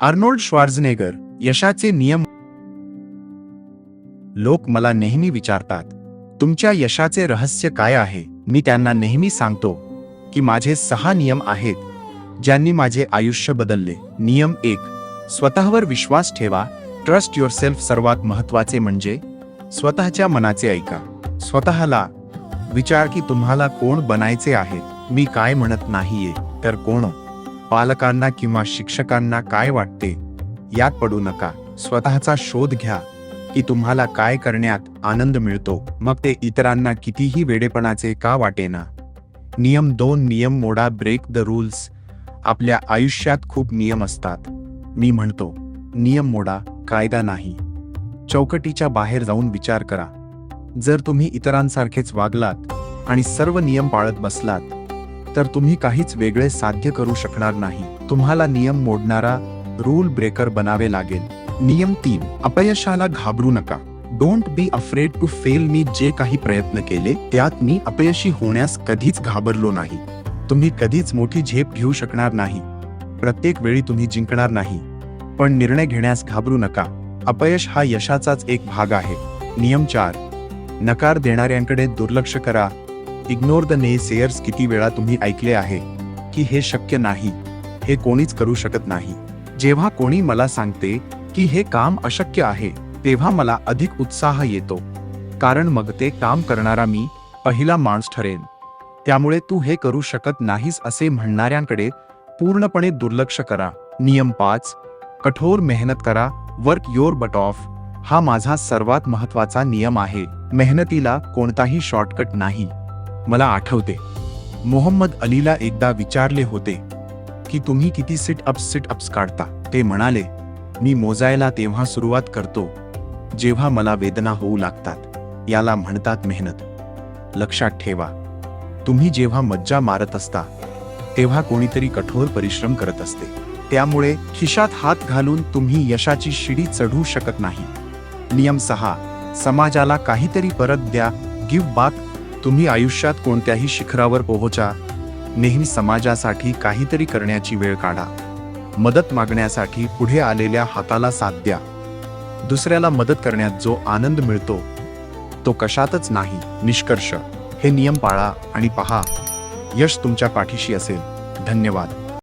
Arnold श्वार्झनेगर यशाचे नियम लोक मला नेहमी विचारतात तुमच्या यशाचे रहस्य काय आहे? मी त्यांना नेहमी सांगतो की माझे सहा नियम आहेत ज्यांनी माझे आयुष्य बदलले. नियम एक स्वतःवर विश्वास ठेवा. ट्रस्ट युअर सेल्फ सर्वात महत्त्वाचे म्हणजे स्वतःच्या मनाचे ऐका. स्वतःला विचार की तुम्हाला कोण बनायचे आहेत? मी काय म्हणत नाहीये तर कोण? पालकांना किंवा शिक्षकांना काय वाटते? यात पडू नका. स्वतःचा शोध घ्या. की तुम्हाला काय करण्यात आनंद मिळतो. मग ते इतरांना कितीही वेडेपणाचे का वाटेना? नियम दोन नियम मोडा ब्रेक द रूल्स आपल्या आयुष्यात खूप नियम असतात. मी म्हणतो नियम मोडा कायदा नाही. चौकटीच्या बाहेर जाऊन विचार करा. जर तुम्ही इतरांसारखेच वागलात आणि सर्व नियम पाळत बसलात तर तुम्ही काहीच वेगळे साध्य करू शकणार नाही. तुम्हाला नियम मोडणारा रूल ब्रेकर बनावे लागेल. नियम तीन अपयशाला घाबरू नका. Don't be afraid to fail मी जे काही प्रयत्न केले त्यात मी अपयशी होण्यास कधीच घाबरलो नाही. तुम्ही कधीच मोठी झेप घेऊ शकणार नाही. प्रत्येक वेळी तुम्ही जिंकणार नाही. पण निर्णय घेण्यास घाबरू नका. अपयश हा यशाचाच एक भाग आहे. नियम चार नकार देणाऱ्यांकडे दुर्लक्ष करा. इग्नोर द ने सेयर्स किती वेळा तुम्ही ऐकले आहे की हे शक्य नाही हे कोणीच करू शकत नाही. जेव्हा कोणी मला सांगते की हे काम अशक्य आहे तेव्हा मला अधिक उत्साह येतो. कारण मग ते काम करणारा मी पहिला माणूस ठरेन. त्यामुळे तू हे करू शकत नाहीस असे म्हणणाऱ्यांकडे पूर्णपणे दुर्लक्ष करा. नियम पाच कठोर मेहनत करा. वर्क योर बट ऑफ हा माझा सर्वात महत्त्वाचा नियम आहे. मेहनतीला कोणताही शॉर्टकट नाही. मला आठवते. मोहम्मद अलीला एकदा विचारले होते की तुम्ही किती सिट अप्स सिट अप्स काढता? ते म्हणाले मी मोजायला तेव्हा सुरुवात करतो जेव्हा मला वेदना होऊ लागतात याला म्हणतात मेहनत. लक्षात ठेवा तुम्ही जेव्हा मज्जा मारत असता तेव्हा कोणीतरी कठोर परिश्रम करत असते. त्यामुळे खिशात हात घालून तुम्ही यशाची शिडी चढू शकत नाही. नियम सहा समाजाला काहीतरी परत द्या गिव्ह बाक तुम्ही आयुष्यात कोणत्याही शिखरावर पोहोचा. नेहमी समाजासाठी काहीतरी करण्याची वेळ काढा. मदत मागण्यासाठी पुढे आलेल्या हाताला साथ द्या. दुसऱ्याला मदत करण्यात जो आनंद मिळतो तो कशातच नाही निष्कर्ष. हे नियम पाळा आणि पहा. यश तुमच्या पाठीशी असेल. धन्यवाद.